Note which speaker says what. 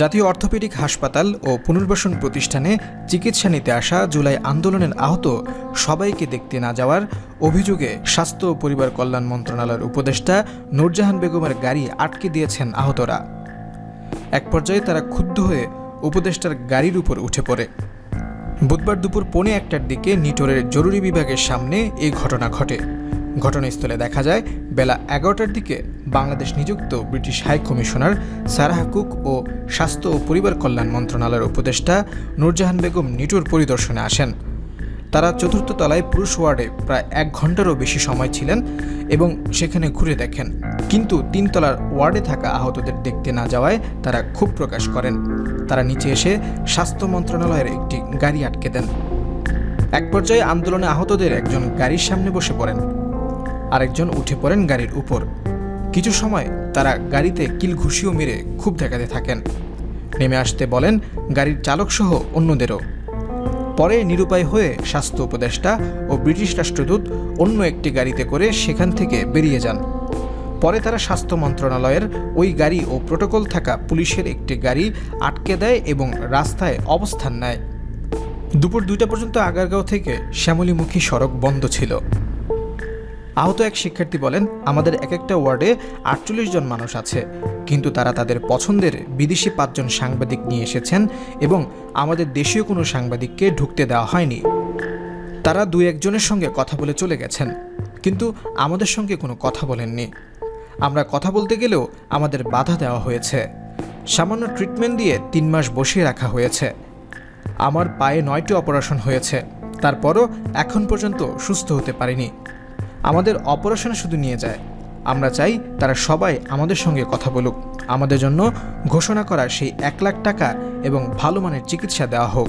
Speaker 1: জাতীয় অর্থোপেডিক হাসপাতাল ও পুনর্বাসন প্রতিষ্ঠানে চিকিৎসা নিতে আসা জুলাই আন্দোলনের আহত সবাইকে দেখতে না যাওয়ার অভিযোগে স্বাস্থ্য ও পরিবার কল্যাণ মন্ত্রণালয়ের উপদেষ্টা নূরজাহান বেগমের গাড়ি আটকে দিয়েছেন আহতরা। এক পর্যায়ে তারা ক্ষুব্ধ হয়ে উপদেষ্টার গাড়ির উপর উঠে পড়ে। বুধবার দুপুর পৌনে একটার দিকে নিটোরের জরুরি বিভাগের সামনে এই ঘটনা ঘটে। ঘটনাস্থলে দেখা যায়, বেলা এগারোটার দিকে বাংলাদেশ নিযুক্ত British high commissioner Sarah Cook ও স্বাস্থ্য ও পরিবার কল্যাণ মন্ত্রণালয়ের উপদেষ্টা নূরজাহান বেগম নিটুর পরিদর্শনে আসেন। তারা চতুর্থ তলায় পুরুষ ওয়ার্ডে প্রায় এক ঘন্টারও বেশি সময় ছিলেন এবং সেখানে ঘুরে দেখেন। কিন্তু তিনতলার ওয়ার্ডে থাকা আহতদের দেখতে না যাওয়ায় তারা ক্ষোভ প্রকাশ করেন। তারা নিচে এসে স্বাস্থ্য মন্ত্রণালয়ের একটি গাড়ি আটকে দেন। এক পর্যায়ে আন্দোলনে আহতদের একজন গাড়ির সামনে বসে পড়েন। আরেকজন উঠে পড়েন গাড়ির উপর। কিছু সময় তারা গাড়িতে কিল ঘুষিও মেরে খুব দেখাতে থাকেন। নেমে আসতে বলেন গাড়ির চালকসহ অন্যদেরও। পরে নিরুপায় হয়ে স্বাস্থ্য উপদেষ্টা ও ব্রিটিশ রাষ্ট্রদূত অন্য একটি গাড়িতে করে সেখান থেকে বেরিয়ে যান। পরে তারা স্বাস্থ্য মন্ত্রণালয়ের ওই গাড়ি ও প্রোটোকল থাকা পুলিশের একটি গাড়ি আটকে দেয় এবং রাস্তায় অবস্থান নেয়। দুপুর দুইটা পর্যন্ত আগারগাঁও থেকে শ্যামলীমুখী সড়ক বন্ধ ছিল। আহত এক শিক্ষার্থী বলেন, আমাদের এক একটা ওয়ার্ডে আটচল্লিশ জন মানুষ আছে, কিন্তু তারা তাদের পছন্দের বিদেশি পাঁচজন সাংবাদিক নিয়ে এসেছেন এবং আমাদের দেশীয় কোনো সাংবাদিককে ঢুকতে দেওয়া হয়নি। তারা দু একজনের সঙ্গে কথা বলে চলে গেছেন, কিন্তু আমাদের সঙ্গে কোনো কথা বলেননি। আমরা কথা বলতে গেলেও আমাদের বাধা দেওয়া হয়েছে। সামান্য ট্রিটমেন্ট দিয়ে তিন মাস বসিয়ে রাখা হয়েছে। আমার পায়ে নয়টি অপারেশন হয়েছে, তারপরও এখন পর্যন্ত সুস্থ হতে পারিনি। আমাদের অপারেশনে শুধু নিয়ে যায়। আমরা চাই তারা সবাই আমাদের সঙ্গে কথা বলুক। আমাদের জন্য ঘোষণা করা সেই এক লাখ টাকা এবং ভালো মানের চিকিৎসা দেওয়া হোক।